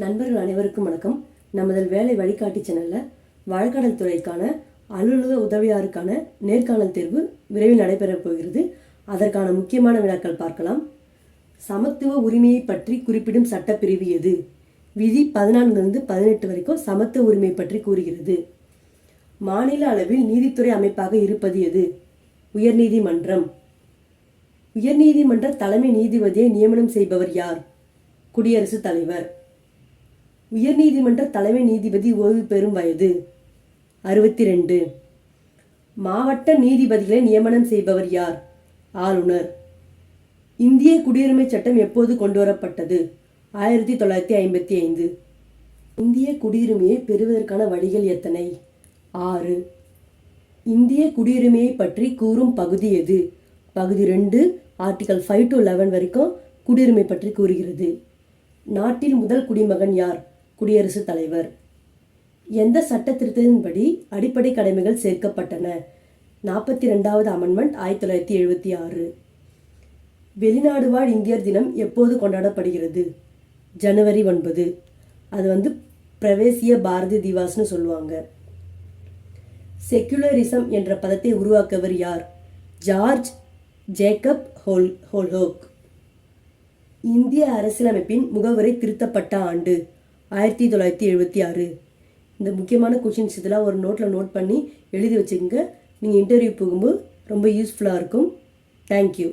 நண்பர்கள் அனைவருக்கும் வணக்கம். நமது வேலை வழிகாட்டி சேனலில் வழக்காடல் துறைக்கான அலுவலக உதவியாருக்கான நேர்காணல் தேர்வு விரைவில் நடைபெறப் போகிறது. அதற்கான முக்கியமான வினாக்கள் பார்க்கலாம். சமத்துவ உரிமையை பற்றி குறிப்பிடும் சட்டப்பிரிவு எது? விதி பதினான்கிலிருந்து பதினெட்டு வரைக்கும் சமத்துவ உரிமை பற்றி கூறுகிறது. மாநில அளவில் நீதித்துறை அமைப்பாக இருப்பது எது? உயர்நீதிமன்றம் உயர்நீதிமன்ற தலைமை நீதிபதியை நியமனம் செய்பவர் யார்? குடியரசுத் தலைவர். உயர்நீதிமன்ற தலைமை நீதிபதி ஓய்வு பெறும் வயது. அறுபத்தி ரெண்டு மாவட்ட நீதிபதிகளை நியமனம் செய்பவர் யார்? ஆளுநர். இந்திய குடியுரிமை சட்டம் எப்போது கொண்டுவரப்பட்டது? ஆயிரத்தி தொள்ளாயிரத்தி ஐம்பத்தி ஐந்து. இந்திய குடியுரிமையை பெறுவதற்கான வழிகள் எத்தனை? ஆறு. இந்திய குடியுரிமையை பற்றி கூறும் பகுதி எது? பகுதி ரெண்டு ஆர்டிகல் ஃபைவ் டு லெவன் வரைக்கும் குடியுரிமை பற்றி கூறுகிறது. நாட்டில் முதல் குடிமகன் யார்? குடியரசுத் தலைவர். எந்த சட்ட திருத்தத்தின்படி அடிப்படை கடமைகள் சேர்க்கப்பட்டன? நாற்பத்தி ரெண்டாவது அமெண்ட்மெண்ட் ஆயிரத்தி தொள்ளாயிரத்தி எழுபத்தி ஆறு. வெளிநாடு வாழ் இந்தியர் தினம் எப்போது கொண்டாடப்படுகிறது? ஜனவரி ஒன்பது. அது வந்து பிரவேசிய பாரதி திவாஸ்னு சொல்லுவாங்க. செக்குலரிசம் என்ற பதத்தை உருவாக்கவர் யார்? ஜார்ஜ் ஜேக்கப் ஹோல் ஹோல்ஹோக். இந்திய அரசியலமைப்பின் முகவரை திருத்தப்பட்ட ஆண்டு. ஆயிரத்தி தொள்ளாயிரத்தி எழுபத்தி ஆறு. இந்த முக்கியமான கொஷின்ஸ் இதெல்லாம் ஒரு நோட்டில் நோட் பண்ணி எழுதி வச்சுக்கோங்க. நீங்கள் இன்டர்வியூ போகும்போது ரொம்ப யூஸ்ஃபுல்லாக இருக்கும். தேங்க்யூ